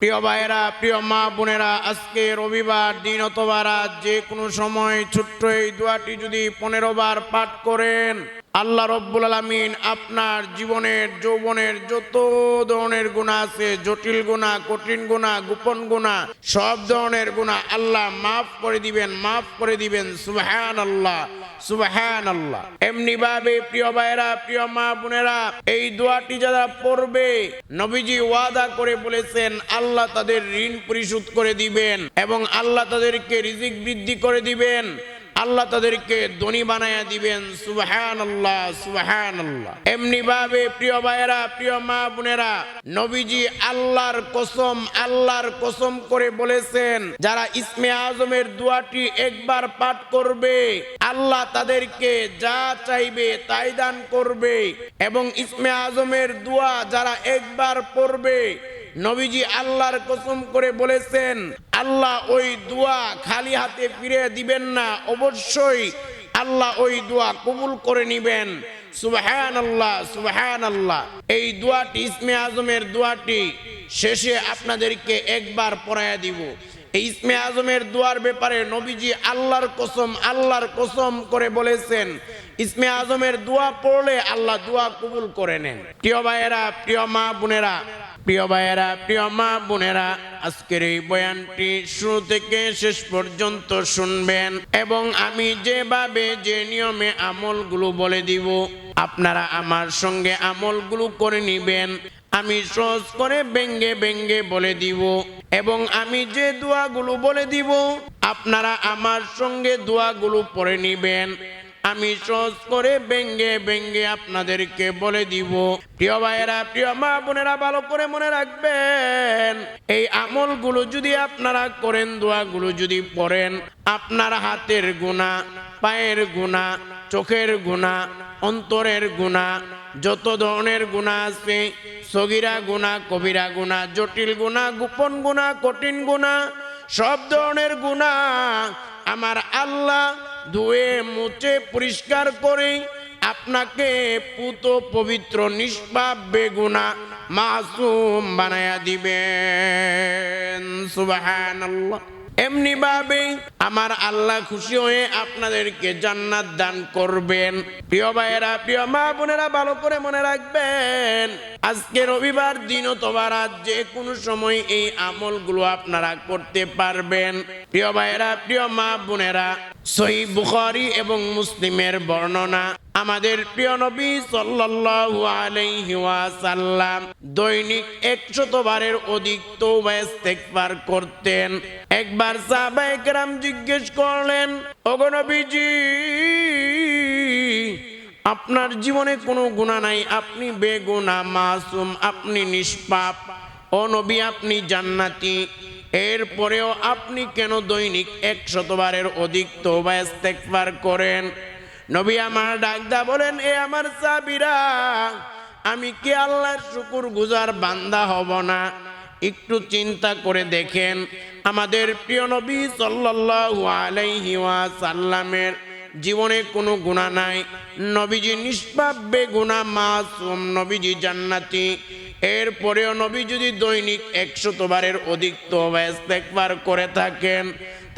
প্রিয় ভাইয়েরা, প্রিয় মা বোনেরা, আজকে রবিবার, দিন অথবা যে কোনো সময় ছোট্ট এই দোয়াটি যদি পনেরো বার পাঠ করেন আল্লাহ রব্বুল আলমিন আপনার জীবনের, যৌবনের যত ধরনের গুণা আছে, জটিল গুণা কঠিন গুণা গোপন গুণা সব ধরনের গুণা আল্লাহ মাফ করে দিবেন, মাফ করে দিবেন। সুবহান আল্লাহ সুবহান আল্লাহ এমনি ভাবে প্রিয় ভাইয়েরা, প্রিয় মা বোনেরা, এই দোয়াটি যারা পড়বে, নবীজি ওয়াদা করে বলেছেন, আল্লাহ তাদের ঋণ পরিশোধ করে দিবেন এবং আল্লাহ তাদেরকে রিজিক বৃদ্ধি করে দিবেন। আল্লাহ তাদেরকে ধনী বানায়া দিবেন সুবহান আল্লাহ সুবহান আল্লাহ এমনি ভাবে প্রিয় ভাইয়েরা, প্রিয় মা বোনেরা, নবীজি আল্লাহর কসম আল্লাহর কসম করে বলেছেন, যারা ইসমে আজমের দোয়াটি একবার পাঠ করবে, আল্লাহ তাদেরকে যা চাইবে তাই দান করবে এবং ইসমে আজমের দোয়া যারা একবার পড়বে নবীজি আল্লাহর কসম করে বলেছেন, আল্লাহ ওই দোয়া খালি হাতে ফিরে দিবেন না, অবশ্যই আল্লাহ ওই দোয়া কবুল করে নিবেন। শেষে আপনাদেরকে একবার দিব। আজমের দোয়ার ব্যাপারে নবীজি আল্লাহর কসম আল্লাহর কসম করে বলেছেন, ইসমে আজমের দোয়া পড়লে আল্লাহ দোয়া কবুল করে নেন। প্রিয় ভাইয়েরা, প্রিয় মা বোনেরা প্রিয় ভাইয়েরা, প্রিয় মা বোনেরা, আজকের এই বয়ানটি শুরু থেকে শেষ পর্যন্ত শুনবেন এবং আমি যেভাবে যে নিয়মে আমলগুলো বলে দিব, আপনারা আমার সঙ্গে আমলগুলো করে নিবেন। আমি সহজ করে ব্যঙ্গে ব্যঙ্গে বলে দিব এবং আমি যে দোয়াগুলো বলে দিব, আপনারা আমার সঙ্গে দোয়াগুলো পড়ে নিবেন। আমি সহজ করে ব্যঙ্গে ব্যঙ্গে আপনাদেরকে বলে দিব। প্রিয় ভাইয়েরা, প্রিয় মা বোনেরা, ভালো করে মনে রাখবেন, এই আমলগুলো যদি আপনারা করেন, দোয়াগুলো যদি পড়েন, আপনার হাতের গুণা পায়ের গুণা চোখের গুণা অন্তরের গুণা যত ধরনের গুণা আছে, সগিরা গুণা কবিরা গুণা জটিল গুণা গোপন গুণা কঠিন গুণা সব ধরনের গুণা আমার আল্লাহ ধুয়ে মুছে পরিষ্কার করে আপনাকে পুত পবিত্র নিষ্পাপ বেগুনা মাসুম বানায়া দিবেন। সুবাহান এমনি ভাবে আমার আল্লাহ খুশি হয়ে আপনাদেরকে জান্নাত দান করবেন। প্রিয় ভাইয়েরা, প্রিয় মা বোনেরা, ভালো করে মনে রাখবেন, আজকে রবিবার দিন অথবা রাত যে কোনো সময় এই আমলগুলো আপনারা করতে পারবেন। প্রিয় ভাইয়েরা, প্রিয় মা বোনেরা, সহি বুখারি এবং মুসলিমের বর্ণনা। আমাদের প্রিয় নবী সাল্লাল্লাহু আলাইহি ওয়াসাল্লাম দৈনিক একশত বারের অধিক তওবা ইস্তেগফার করতেন। একবার সাহাবায়ে কেরাম জিজ্ঞেস করলেন, ওগো নবীজি, আপনার জীবনে কোনো গুণা নাই? আপনি বেগুনা, মাসুম, আপনি নিষ্পাপ। ও নবী, আপনি জান্নাতি। এরপরেও আপনি কেন দৈনিক একশতবারের অধিক তওবা ইস্তেগফার করেন? নবী আমার ডাকদা বলেন, এ আমার সাবিরা, আমি কি আল্লাহর শুকুর গুজার বান্দা হব না? একটু চিন্তা করে দেখেন, আমাদের প্রিয় নবী সাল্লাল্লাহু আলাইহি ওয়াসাল্লামের জীবনে কোনো গুণা নাই। নবীজি নিষ্পাপ, বেগুনা, মাসুম, নবীজি জান্নাতি। এরপরেও নবী যদি দৈনিক একশত বারের অধিক ইস্তেগফার করে থাকেন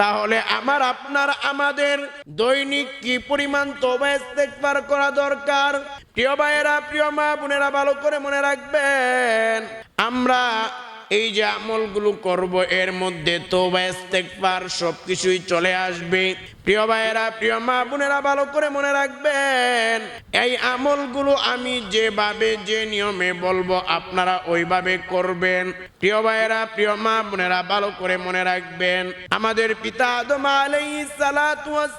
তাহলে আমার, আপনার, আমাদের দৈনিক কি পরিমাণ তওবা দেখবার করা দরকার? প্রিয় ভাইয়েরা, প্রিয় মা বোনেরা, ভালো করে মনে রাখবেন, আমরা এই যে আমলগুলো করব, এর মধ্যে ইস্তেগফার, সবকিছুই চলে আসবে। প্রিয় ভাইয়েরা, প্রিয় মা বোনেরা, ভালো করে মনে রাখবেন, এই আমলগুলো আমি যেভাবে, যে নিয়মে বলব, আপনারা ওইভাবে করবেন। প্রিয় ভাইয়েরা, প্রিয় মা বোনেরা, ভালো করে মনে রাখবেন, আমাদের পিতা আদম আলাইহিস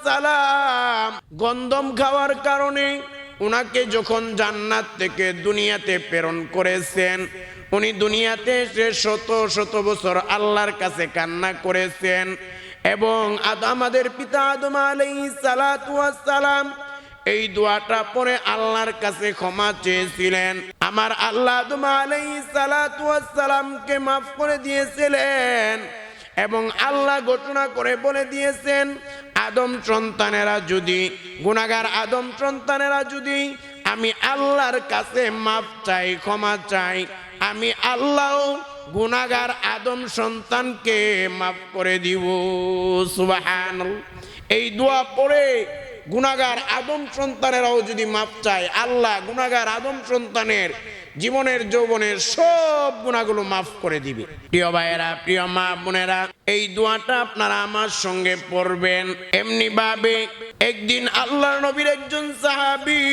সালাম গন্ধম খাওয়ার কারণে, উনাকে যখন জান্নাত থেকে দুনিয়াতে প্রেরণ করেছেন উনি দুনিয়াতে এসে শত শত বছর আল্লাহর কাছে কান্না করেছেন এবং আমাদের পিতা আদম সালাতু সালাম এই দোয়াটা পরে আল্লাহর কাছে ক্ষমা চেয়েছিলেন। আমার আল্লাহ আদম আলাইহিস সালাতু সালামকে মাফ করে দিয়েছিলেন এবং আল্লাহ ঘোষণা করে বলে দিয়েছেন, আদম সন্তানেরা যদি গুণাগার আদম সন্তানেরা যদি আমি আল্লাহর কাছে মাফ চাই, ক্ষমা চাই আমি আল্লাহ গুনাগার আদম সন্তানকে মাফ করে দিব। সুবাহান এই দোয়া পড়ে গুনাগার আদম সন্তানেরাও যদি মাপ চায়, আল্লাহ গুনাগার আদম সন্তানের জীবনের, যৌবনের সব গুণাগুলো মাফ করে দিবে। প্রিয় ভাইয়েরা, প্রিয় মা বোনেরা, এই দোয়াটা আপনারা আমার সঙ্গে পড়বেন। এমনি ভাবে একদিন আল্লাহর নবীর একজন সাহাবি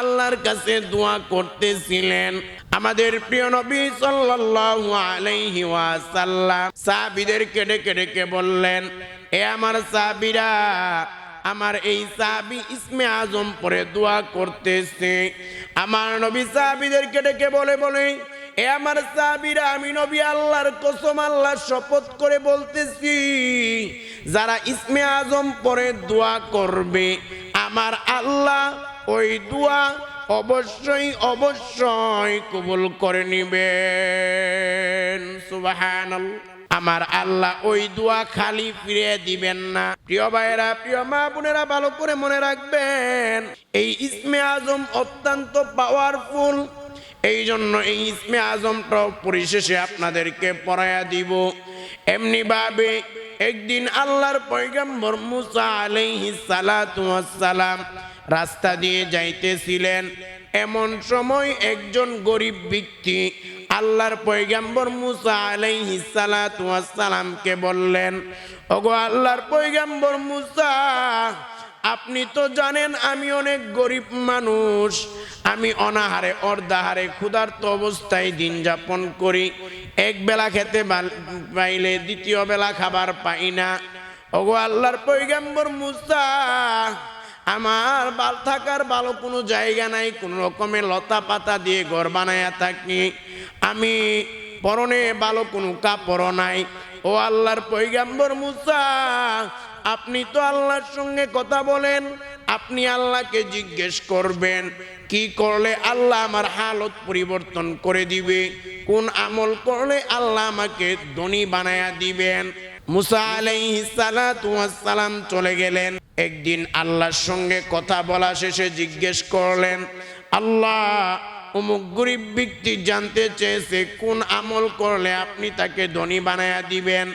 আল্লাহর কাছে দোয়া করতেছিলেন। আমাদের প্রিয় নবী সাল্লাল্লাহু আলাইহি ওয়াসাল্লাম সাহাবীদেরকে ডেকে ডেকে বললেন, এ আমার সাহাবীরা, আমার এই সাহাবি ইসমে আজম পরে দোয়া করতেছে। আমার নবী সাহাবিদেরকে ডেকে বলে বলে এ আমার সাহাবিরা, আমি নবী আল্লাহর কসম আল্লাহ শপথ করে বলতেছি, যারা ইসমে আজম পরে দোয়া করবে, আমার আল্লাহ ওই দোয়া অবশ্যই অবশ্যই কবুল করে নিবেন। সুবহানাল্লাহ। আমার আল্লাহ ওই দোয়া খালি ফিরে দিবেন না। প্রিয় ভাইয়েরা, প্রিয় মা বোনেরা, ভালো করে মনে রাখবেন, এই ইসমে আজম অত্যন্ত পাওয়ারফুল এই জন্য এই ইসমে আজমটাও পরিশেষে আপনাদেরকে পড়ায়া দিব। এমনি ভাবে একদিন আল্লাহর পয়গম্বর মুসা আলাইহি সালাম রাস্তা দিয়ে যাইতেছিলেন। এমন সময় একজন গরিব ব্যক্তি আল্লাহর পয়গাম্বর মুসা আলাইহি সালামকে বললেন, ওগো আল্লাহর পয়গাম্বর মুসা আপনি তো জানেন আমি অনেক গরিব মানুষ। আমি অনাহারে, অর্ধাহারে, ক্ষুধার্ত অবস্থায় দিন যাপন করি। এক বেলা খেতে পাইলে দ্বিতীয় বেলা খাবার পাই না। ওগো আল্লাহর পয়গাম্বর মুসা, আমার বাল থাকার ভালো কোনো জায়গা নাই, কোনো রকমের লতা পাতা দিয়ে ঘর বানায়া থাকি। আমি পরনে ভালো কোনো কাপড় নাই। ও আল্লাহর পৈগাম্বর মুসা আপনি তো আল্লাহর সঙ্গে কথা বলেন, আপনি আল্লাহকে জিজ্ঞেস করবেন, কি করলে আল্লাহ আমার হালত পরিবর্তন করে দিবে, কোন আমল করলে আল্লাহ আমাকে ধনী বানায়া দিবেন। মুসা আলাইহিস সালাতু সালাম চলে গেলেন, একদিন আল্লাহর সঙ্গে কথা বলা শেষে জিজ্ঞেস করলেন, আল্লাহ, অমুক গরিব ব্যক্তি জানতে চেয়েছে কোন আমল করলে আপনি তাকে ধনী বানায়া দিবেন?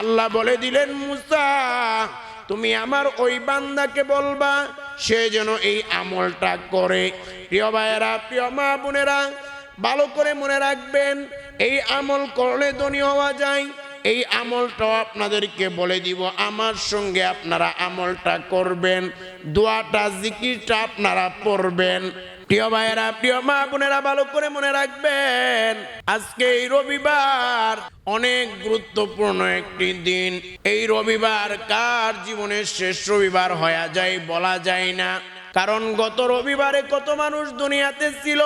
আল্লাহ বলে দিলেন, মুসা, তুমি আমার ওই বান্দাকে বলবা, সে যেন এই আমলটা করে। প্রিয় ভাইয়েরা, প্রিয় মা বোনেরা, ভালো করে মনে রাখবেন, এই আমল করলে ধনী হওয়া যায়। এই আমলটাও আপনাদেরকে বলে দিব, আমার সঙ্গে আপনারা আমলটা করবেন, দোয়াটা, জিকিরটা আপনারা পড়বেন। প্রিয় ভাইয়েরা, প্রিয় মা বোনেরা, ভালো করে মনে রাখবেন, আজকে এই রবিবার অনেক গুরুত্বপূর্ণ একটি দিন। এই রবিবার কার জীবনের শেষ রবিবার হয়ে যায় বলা যায় না। কারণ গত রবিবারে কত মানুষ দুনিয়াতে ছিল,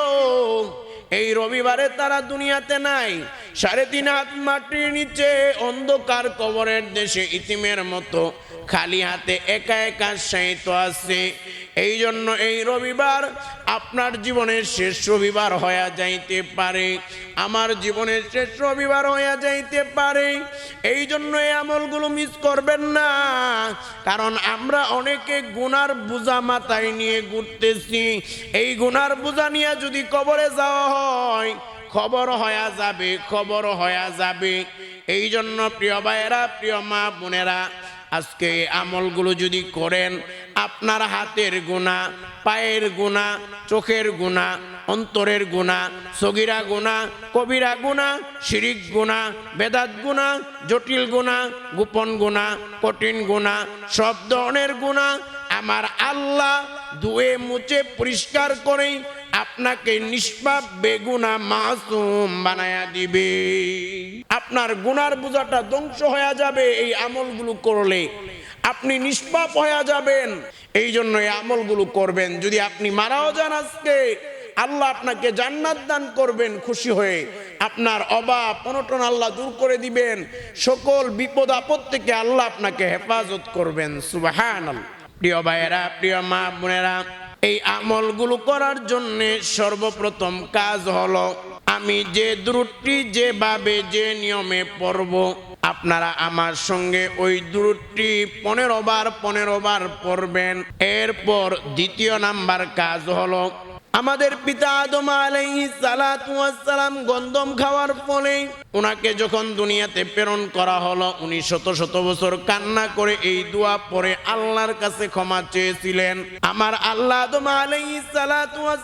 এই রবিবারে তারা দুনিয়াতে নাই। সাড়ে তিন হাত মাটির নিচে অন্ধকার কবরের দেশে ইতিমের মতো খালি হাতে একা একা সাহিত্য আছে। এই জন্য এই রবিবার আপনার জীবনের শেষ রবিবার হয়ে যাইতে পারে। আমার জীবনের শেষ রবিবার হয়ে যাইতে পারে। এই জন্য এই আমলগুলো মিস করবেন না। কারণ আমরা অনেকে গুনার বোঝা মাথায় নিয়ে ঘুরতেছি। এই গুনার বোঝা নিয়ে যদি কবরে যাওয়া হয়, খবর হয়ে যাবে, খবর হয়ে যাবে। এই জন্য প্রিয় ভাইয়েরা, প্রিয় মা বোনেরা আজকে আমলগুলো যদি করেন, আপনার হাতের গুণা পায়ের গুণা চোখের গুণা অন্তরের গুণা সগিরা গুণা কবিরা গুণা শিরিক গুণা বেদাত গুণা জটিল গুণা গোপন গুণা কঠিন গুণা সব ধরনের গুণা আমার আল্লাহ ধুয়ে মুছে পরিষ্কার করে আপনাকে নিষ্পাপ বেগুনা মাসুম বানায়া দিবে। আপনার গুনার বোঝাটা ধ্বংস হয়ে যাবে এই আমলগুলো করলে। আপনি নিষ্পাপ হয়ে যাবেন, এই জন্য এই আমলগুলো করবেন। যদি আপনি মারাও যান আজকে, আল্লাহ আপনাকে জান্নাত দান করবেন খুশি হয়ে। আপনার অভাব অনটন আল্লাহ দূর করে দিবেন। সকল বিপদ আপদ থেকে আল্লাহ আপনাকে হেফাজত করবেন। সুবাহান প্রিয় ভাইয়েরা, প্রিয় মা বোনেরা এই আমলগুলো করার জন্য সর্বপ্রথম কাজ হলো, আমি যে দূরটি যেভাবে যে নিয়মে পড়ব, আপনারা আমার সঙ্গে ওই দূরটি পনেরো বার পনেরো বার পড়বেন। এরপর দ্বিতীয় নাম্বার কাজ হলো আমাদের পিতা আদম সালাম গন্ধম খাওয়ার ফলে ওনাকে যখন দুনিয়াতে প্রেরণ করা হলো, উনি শত শত বছর কান্না করে এই দোয়া পরে আল্লাহর কাছে ক্ষমা চেয়েছিলেন। আমার আল্লাহ আদম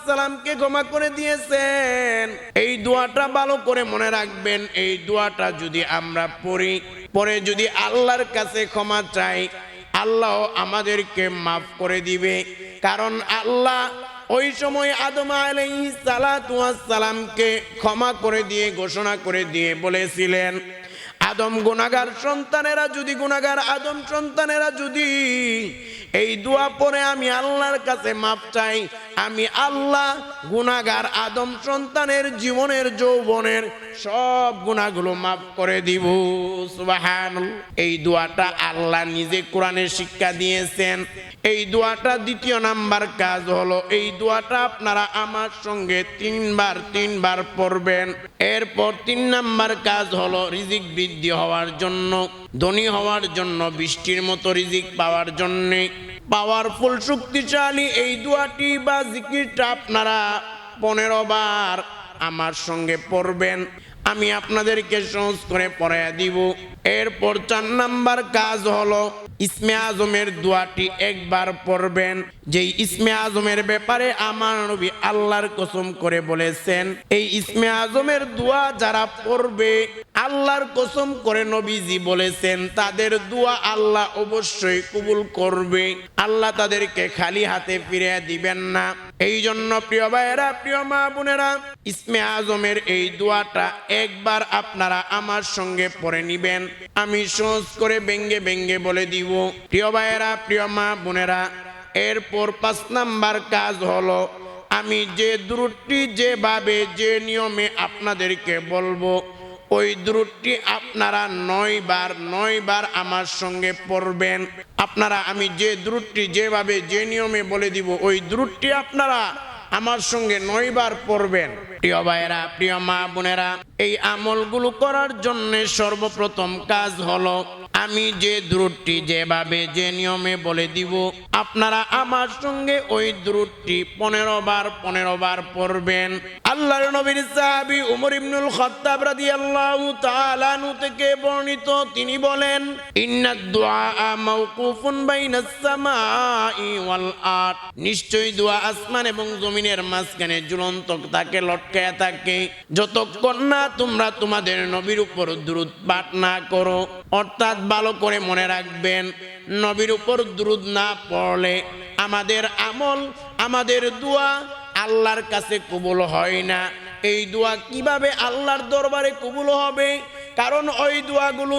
সালামকে ক্ষমা করে দিয়েছেন। এই দোয়াটা ভালো করে মনে রাখবেন, এই দোয়াটা যদি আমরা পড়ি, পরে যদি আল্লাহর কাছে ক্ষমা চাই, আল্লাহ আমাদেরকে মাফ করে দিবে। কারণ আল্লাহ ওই সময় আদম আলাই সালামকে ক্ষমা করে দিয়ে ঘোষণা করে দিয়ে বলেছিলেন আদম গুনাগার সন্তানেরা যদি গুনাগার আদম সন্তানেরা যদি এই দোয়া পরে আমি আল্লাহর কাছে মাপ চাই। আমি আল্লাহ গুনাগার আদম সন্তানের জীবনের, যৌবনের সব গুণাগুলো মাফ করে দিব। সুবাহান এই দোয়াটা আল্লাহ নিজে কোরআনের শিক্ষা দিয়েছেন। এই দোয়াটা দ্বিতীয় নাম্বার কাজ হলো, এই দোয়াটা আপনারা আমার সঙ্গে তিনবার তিনবার পড়বেন। এরপর তিন নাম্বার কাজ হলো, রিজিক বৃদ্ধি হওয়ার জন্য, ধনী হওয়ার জন্য, বৃষ্টির মতো রিজিক পাওয়ার জন্যে পাওয়ারফুল শক্তিশালী এই দুয়াটি বা জিকিরটা আপনারা পনেরো বার আমার সঙ্গে পড়বেন। আমি আপনাদেরকে সহজ করে পড়াইয়া দিব। এরপর চার নাম্বার কাজ হলো ইসমে আজমের দোয়াটি একবার পড়বেন। যে ইসমে আজমের ব্যাপারে আমার নবী আল্লাহর কসম করে বলেছেন, এই ইসমে আজমের দোয়া যারা পড়বে, আল্লাহর কসম করে নবীজি বলেছেন, তাদের দোয়া আল্লাহ অবশ্যই কবুল করবে। আল্লাহ তাদেরকে খালি হাতে ফিরে দিবেন না। এই জন্য প্রিয় ভাইয়েরা, প্রিয় মা বোনেরা, ইসমে আজমের এই দোয়াটা একবার আপনারা আমার সঙ্গে পড়ে নিবেন। আমি সহজ করে ব্যঙ্গে ব্যঙ্গে বলে দিব। প্রিয় ভাইয়েরা, প্রিয় মা বোনেরা, এরপর পাঁচ নাম্বার কাজ হলো, আমি যে দ্রুটটি যেভাবে, যে নিয়মে আপনাদেরকে বলব, ওই দ্রুটটি আপনারা নয় বার নয় বার আমার সঙ্গে পড়বেন। আপনারা, আমি যে দ্রুটটি যেভাবে, যে নিয়মে বলে দিব, ওই দ্রুটটি আপনারা আমার সঙ্গে নয়বার পড়বেন। প্রিয় ভাইয়েরা, প্রিয় মা বোনেরা, এই আমলগুলো করার জন্য সর্বপ্রথম কাজ হলো আমি যে দ্রুটটি যেভাবে, যে নিয়মে বলে দিব, আপনারা আমার সঙ্গে ওই দ্রুটটি পনেরো বার পনেরো বার পড়বেন। আল্লাহর নবীর সাহাবি উমর ইবনুল খত্তাব রাদিয়াল্লাহু তাআলা নু থেকে বর্ণিত, তিনি বলেন, ইন্নাদ দুআ মাওকুফুন বাইনাস সামাই ওয়াল আরদ। নিশ্চয়ই দোয়া আসমান এবং জমিনের মাঝখানে ঝুলন্ত তাকে, লটকায়া থাকে। যতক্ষণ না তোমরা তোমাদের নবীর উপর দ্রুত পাঠ না করো, অর্থাৎ ভালো করে মনে রাখবেন, নবীর উপর দ্রুত না পড়লে আমাদের আমল, আমাদের দোয়া আল্লাহর কাছে কবুল হয় না। এই দোয়া কীভাবে আল্লাহর দরবারে কবুল হবে? কারণ ওই দোয়াগুলো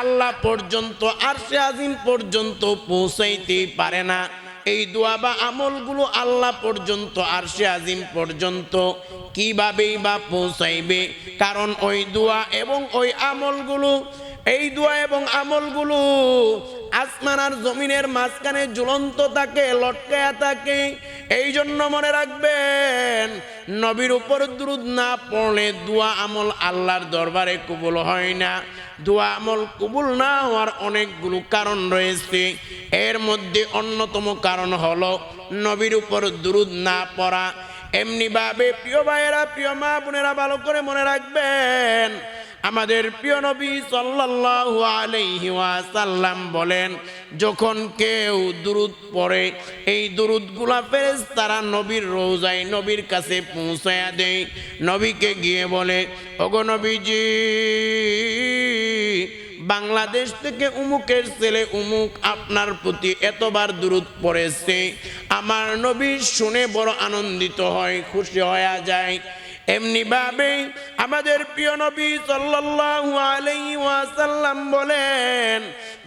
আল্লাহ পর্যন্ত আর সে আজিম পর্যন্ত পৌঁছাইতেই পারে না। এই দোয়া বা আমলগুলো আল্লাহ পর্যন্ত আর সে আজিম পর্যন্ত কিভাবেই বা পৌঁছাইবে? কারণ ওই দোয়া এবং ওই আমলগুলো এই দোয়া এবং আমলগুলো আসমান আর জমিনের মাঝখানে ঝুলন্ত থাকে, লটকায়া থাকে। এই জন্য মনে রাখবেন, নবীর উপর দ্রুত না পড়লে দোয়া আমল আল্লাহর দরবারে কবুল হয় না। দোয়া আমল কবুল না হওয়ার অনেকগুলো কারণ রয়েছে। এর মধ্যে অন্যতম কারণ হলো নবীর উপর দ্রুত না পড়া। এমনিভাবে প্রিয় ভাইয়েরা, প্রিয় মা বোনেরা, ভালো করে মনে রাখবেন আমাদের প্রিয় নবী সাল্লাল্লাহু আলাইহি ওয়াসাল্লাম বলেন, যখন কেউ দুরুদ পড়ে, এই দুরুদগুলা ফেরেস তারা নবীর রোজায় নবীর কাছে পৌঁছায়া দেয়। নবীকে গিয়ে বলে, ওগো নবীজি, বাংলাদেশ থেকে উমুকের ছেলে উমুক আপনার প্রতি এতবার দূরত পড়েছে। আমার নবী শুনে বড় আনন্দিত হয়, খুশি হয়ে যায়। এমনি ভাবে আমাদের প্রিয় নবী সাল্লাল্লাহু আলাইহি ওয়াসাল্লাম বলেন,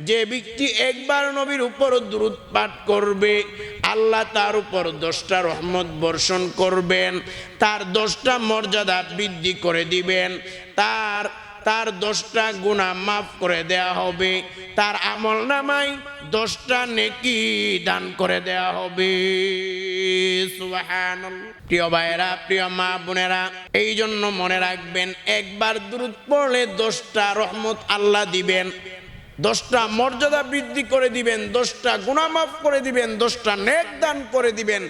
যে ব্যক্তি একবার নবীর উপর দ্রুত পাঠ করবে, আল্লাহ তার উপর দশটা রহমত বর্ষণ করবেন, তার দশটা মর্যাদা বৃদ্ধি করে দিবেন, তার তার দশটা গুণা মাফ করে দেয়া হবে। তার আমল নামাই দশটা নেকি দান করে দেয়া হবে। প্রিয় ভাইয়েরা, প্রিয় মা বোনেরা এই জন্য মনে রাখবেন, একবার দূরত পড়লে দশটা রহমত আল্লাহ দিবেন। দশটা মর্যাদা বৃদ্ধি করে দিবেন, দশটা গুণা মাফ করে দিবেন, দশটা নেক দান করে দিবেন,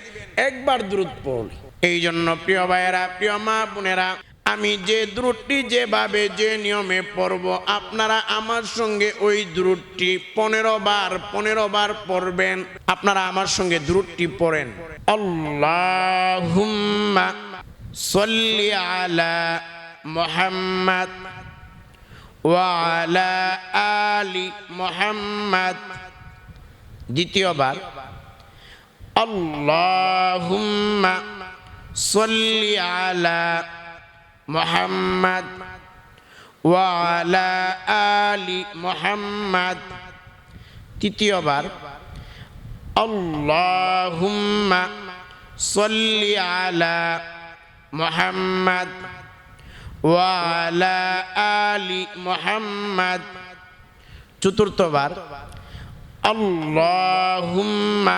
একবার দূরত পড়লে। এই জন্য প্রিয় ভাইয়েরা, প্রিয় মা বোনেরা আমি যে দ্রুটটি যেভাবে যে নিয়মে পড়ব, আপনারা আমার সঙ্গে ওই দ্রুটটি পনেরো বার পনেরো বার পড়বেন। আপনারা আমার সঙ্গে দ্রুটটি পড়েন। সল্লি আলা মোহাম্মদ ওয়ালা আলি মোহাম্মদ। দ্বিতীয়বার আল্লাহুম্মা সল্লি আলা মোহাম্মদ ওয়ালা আলি মোহাম্মদ। তৃতীয়বার, আল্লাহুম্মা সল্লি আলা মোহাম্মদ ওয়ালা আলি মোহাম্মদ। চতুর্থবার, আল্লাহুম্মা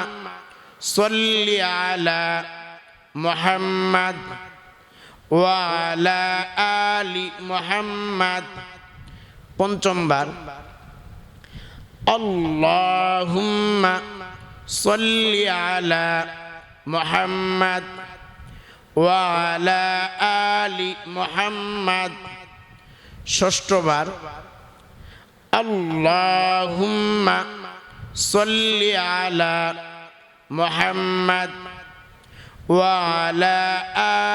সল্লি আলা মোহাম্মদ। ওয়ালা আলি মোহাম্মদ। পঞ্চমবার আল্লাহুম্মা সল্লি আলা মোহাম্মদ। ওয়ালা আলি মোহাম্মদ। ষষ্ঠবার আল্লাহুম্মা সল্লি আলা মোহাম্মদ। ওয়ালা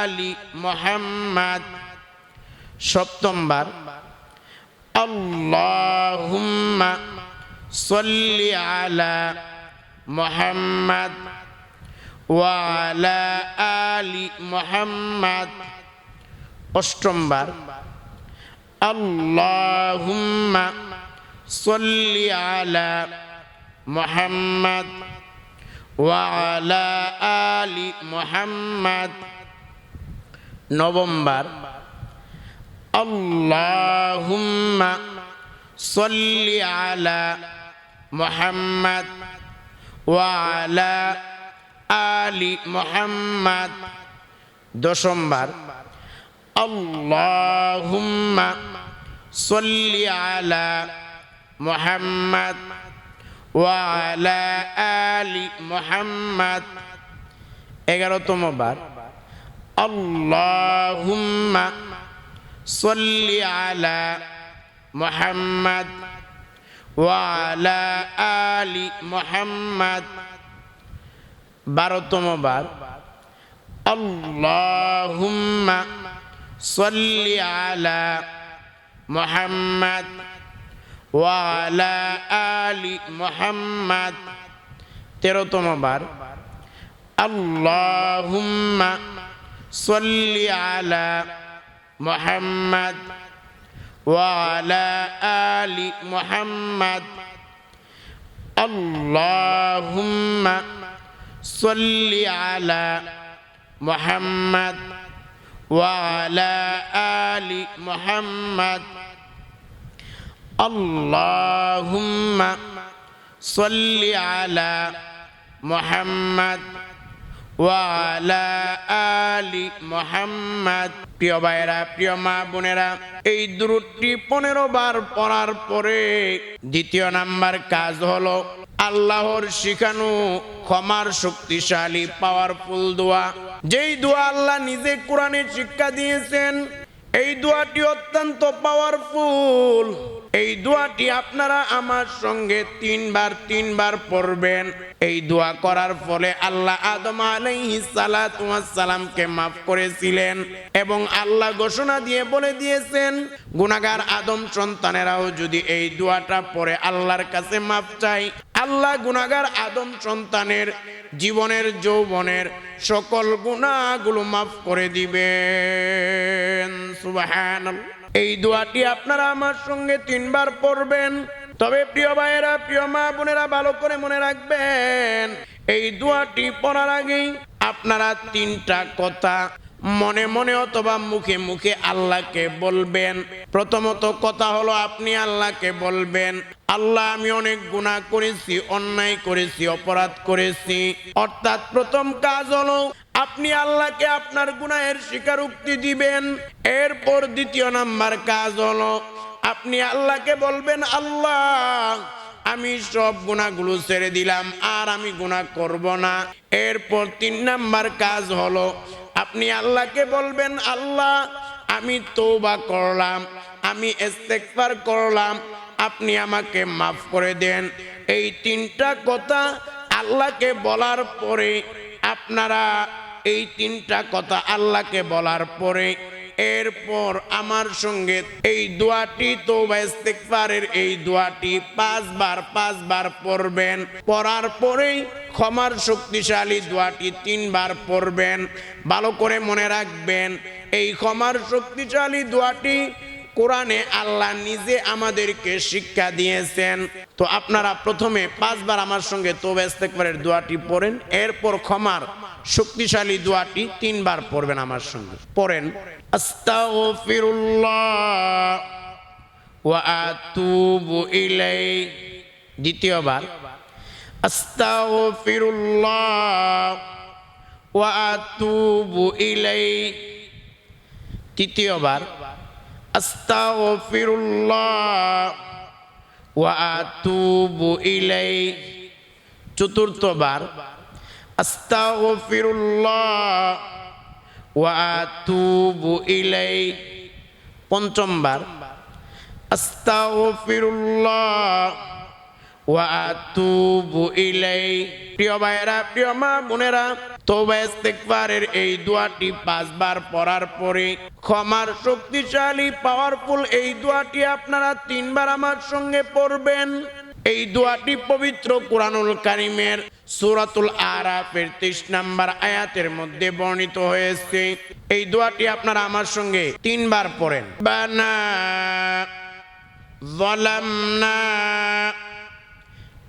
আলি মোহাম্মদ। সপ্তমবার। আল্লাহুম্মা সল্লি আলা মোহাম্মদ। ওয়ালা আলি মোহাম্মদ। অষ্টমবার। আল্লাহুম্মা সল্লি আলা মোহাম্মদ। ওয়ালা আলি মোহাম্মদ। নবমবার আল্লাহুম্মা সল্লি আলা মোহাম্মদ ওয়ালা আলি মোহাম্মদ। দশমবার। আল্লাহুম্মা সল্লি আলা মোহাম্মদ। ওয়ালা আলি মোহাম্মদ এগারোতম বার। আল্লাহুম্মা সল্লি আলা মোহাম্মদ আলি মোহাম্মদ। বারোতম বার। আল্লাহুম্মা সল্লি আলা মোহাম্মদ। ওয়ালা আলি মোহাম্মদ। তেরোতম বার। আল্লাহুম্মা সল্লি আলা মোহাম্মদ। ওয়ালা আলি মোহাম্মদ। আল্লাহুম্মা সল্লি আলা মোহাম্মদ। ওয়ালা আলি মোহাম্মদ। اللهم صل على محمد ওয়ালা আলি মোহাম্মদ প্রিয় ভাইরা প্রিয় মা বোনেরা এই দূরটি পনেরো বার পড়ার পরে দ্বিতীয় নাম্বার কাজ হলো আল্লাহর শিখানো ক্ষমার শক্তিশালী পাওয়ারফুল দোয়া যেই দোয়া আল্লাহ নিজে কোরআনে শিক্ষা দিয়েছেন এই দোয়াটি অত্যন্ত পাওয়ারফুল এই দোয়াটি আপনারা আমার সঙ্গে তিনবার তিনবার পড়বেন। এই দোয়া করার ফলে আল্লাহ আদম সালামকে মাফ করেছিলেন এবং আল্লাহ ঘোষণা দিয়ে বলে দিয়েছেন গুনাগার আদম সন্তানেরাও যদি এই দোয়াটা পড়ে আল্লাহর কাছে মাফ চাই আল্লাহ গুনাগার আদম সন্তানের জীবনের, যৌবনের সকল গুণাগুলো মাফ করে দিবেন। সুবহানাল্লাহ। এই দোয়াটি আপনারা আমার সঙ্গে তিনবার পড়বেন। তবে প্রিয় ভাইয়েরা, প্রিয় মা বোনেরা, ভালো করে মনে রাখবেন, এই দোয়াটি পড়ার আগেই আপনারা তিনটা কথা মনে মনে অথবা মুখে মুখে আল্লাহকে বলবেন। প্রথমত কথা হলো, আপনি আল্লাহকে বলবেন, আল্লাহ, আমি অনেক গুনাহ করেছি, অন্যায় করেছি, অপরাধ করেছি। অর্থাৎ প্রথম কাজ হলো আপনি আল্লাহকে আপনার গুনাহের স্বীকারোক্তি দিবেন। এরপর দ্বিতীয় নাম্বার কাজ হলো, আপনি আল্লাহকে বলবেন, আল্লাহ, আমি সব গুণাগুলো ছেড়ে দিলাম, আর আমি গুণা করব না। এরপর তিন নাম্বার কাজ হলো, আপনি আল্লাহকে বলবেন, আল্লাহ, আমি তৌবা করলাম, আমি ইস্তেগফার করলাম, আপনি আমাকে মাফ করে দেন। এই তিনটা কথা আল্লাহকে বলার পরে আপনারা এই তিনটা কথা আল্লাহকে বলার পরে এরপর আমার সঙ্গে এই দোয়াটি তো এই দোয়াটি পাঁচবার পাঁচবার পড়বেন। পড়ার পরেই ক্ষমার শক্তিশালী দোয়াটি তিনবার পড়বেন। ভালো করে মনে রাখবেন, এই ক্ষমার শক্তিশালী দোয়াটি কোরআনে আল্লাহ নিজে আমাদেরকে শিক্ষা দিয়েছেন। তো আপনারা প্রথমে পাঁচবার আমার সঙ্গে তৌবা ইস্তেগফারের দোয়াটি পড়েন, এরপর ক্ষমার শক্তিশালী দোয়াটি তিনবার পড়বেন আমার সঙ্গে। পড়েন, আস্তাগফিরুল্লাহ ওয়া আতুবু ইলাই দ্বিতীয়বার, আস্তাগফিরুল্লাহ ওয়া আতুবু ইলাই তৃতীয়বার أستغفر الله وأتوب إليه চতুর্থ বার আস্তাগফিরুল্লাহ ওয়া আতুবু ইলাই পঞ্চমবার আস্তাগফিরুল্লাহ ওয়া আতুবু ইলাই প্রিয় ভাইয়েরা প্রিয় মা বোনেরা তওবা ইস্তেগফারের এই দোয়াটি পাঁচবার পড়ার পরে ক্ষমার শক্তিশালী পাওয়ারফুল এই দোয়াটি আপনারা তিনবার আমার সঙ্গে পড়বেন এই দোয়াটি পবিত্র কোরআনুল কারিমের সূরাতুল আরাফের 23 নাম্বার আয়াতের মধ্যে বর্ণিত হয়েছে এই দোয়াটি আপনারা আমার সঙ্গে তিনবার পড়েন বানা ظلمنا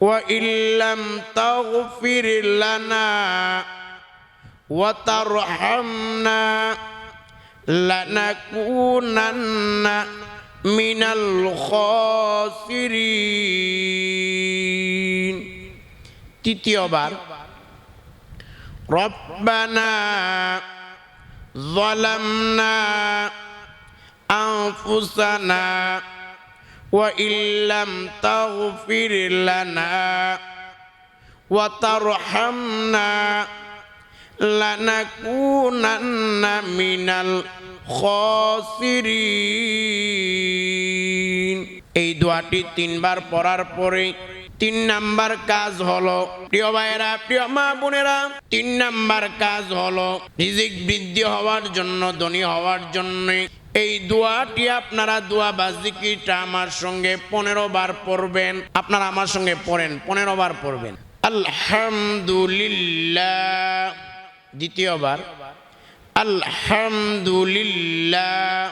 وإن لم تغفر لنا وترحمنا لنكونن من الخاسرين তৃতীয়বার ربنا ظلمنا أنفسنا وإن لم تغفر لنا وترحمنا لنكونن من الخاسرين এই দোয়াটি তিনবার পড়ার পরে তিন নাম্বার কাজ হলো প্রিয় ভাইয়েরা প্রিয় মা বোনেরা তিন নাম্বার কাজ হলো রিজিক বৃদ্ধি হওয়ার জন্য ধনী হওয়ার জন্য এই দোয়াটি আপনারা দোয়া বা জিকিরটা আমার সঙ্গে পনেরো বার পড়বেন। আপনারা আমার সঙ্গে পড়েন, পনেরো বার পড়বেন। আলহামদুলিল্লাহ। দ্বিতীয়বার আলহামদুলিল্লাহ।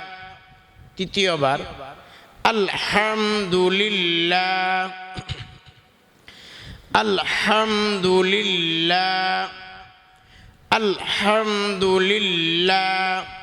তৃতীয়বার আলহামদুলিল্লাহ। আলহামদুলিল্লাহ। আলহামদুলিল্লাহ।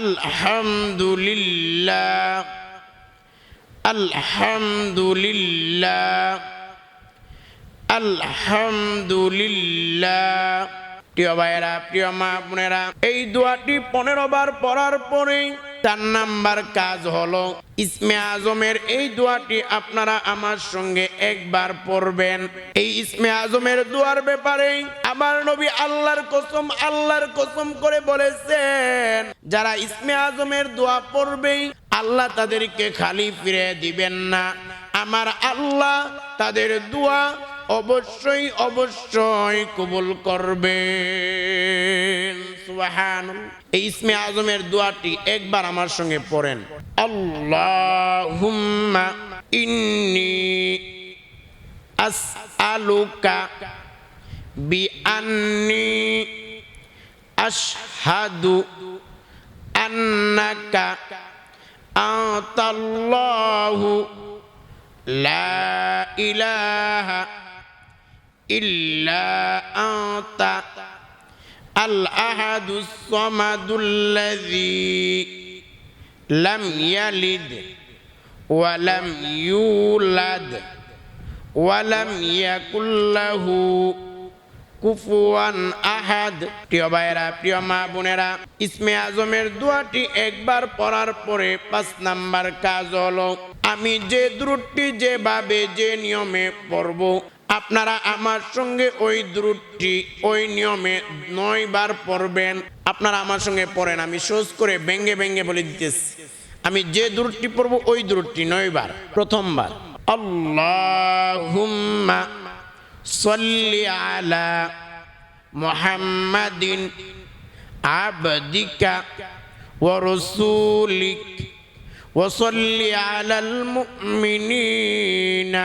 আলহামদুলিল্লাহ আলহামদুলিল্লাহ আলহামদুলিল্লাহ। প্রিয় ভাইয়েরা প্রিয় মা বোনেরা এই দোয়াটি পনেরো বার পড়ার পরে চার নাম্বার কাজ হলো, ইসমে আজমের এই দোয়াটি আপনারা আমার সঙ্গে একবার পড়বেন। এই ইসমে আজমের দোয়ার ব্যাপারে আমার নবী আল্লাহর কসম আল্লাহর কসম করে বলেছেন, যারা ইসমে আজমের দোয়া পড়বেই আল্লাহ তাদেরকে খালি ফিরে দিবেন না। আমার আল্লাহ তাদের দোয়া অবশ্যই অবশ্যই কবুল করবেন সুবহানাল্লাহ। এই ইসমে আজমের দোয়াটি একবার আমার সঙ্গে পড়েন আল্লাহুম্মা ইন্নি আসআলুকা বিআন্নি আশহাদু আন্নাকা আতাল্লাহু লা ইলাহা ইল্লা আতা الأحد الصمد الذي لم يلد ولم يولد ولم يكن له কুফুয়ান আহাদ প্রিয় ভাইয়েরা প্রিয় মা বোনেরা ইসমে আজমের দোয়াটি একবার পড়ার পরে পাঁচ নাম্বার কাজ হলো আমি যে দ্রুটটি যেভাবে যে নিয়মে পড়ব আপনারা আমার সঙ্গে ওই দ্রুটটি ওই নিয়মে নয়বার পড়বেন। আপনারা আমার সঙ্গে পড়েন, আমি সোজ করে ব্যঙ্গে ব্যঙ্গে বলে দিতেছি। আমি যে দূরটি পড়ব, ওই দূরটি নয়বার, প্রথমবার। আল্লাহুম্মা সল্লি আলা মুহাম্মাদিন আবদিকা ওয়া রসুলিক ওয়া সল্লি আলাল মুমিনিনা।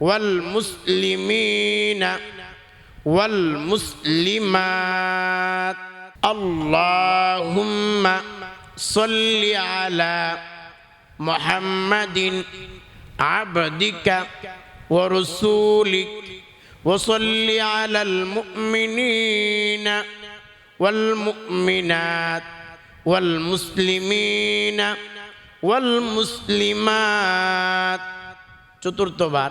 والمسلمين والمسلمات اللهم صل على محمد عبدك ورسولك وصل على المؤمنين والمؤمنات والمسلمين والمسلمات চতুর্থবার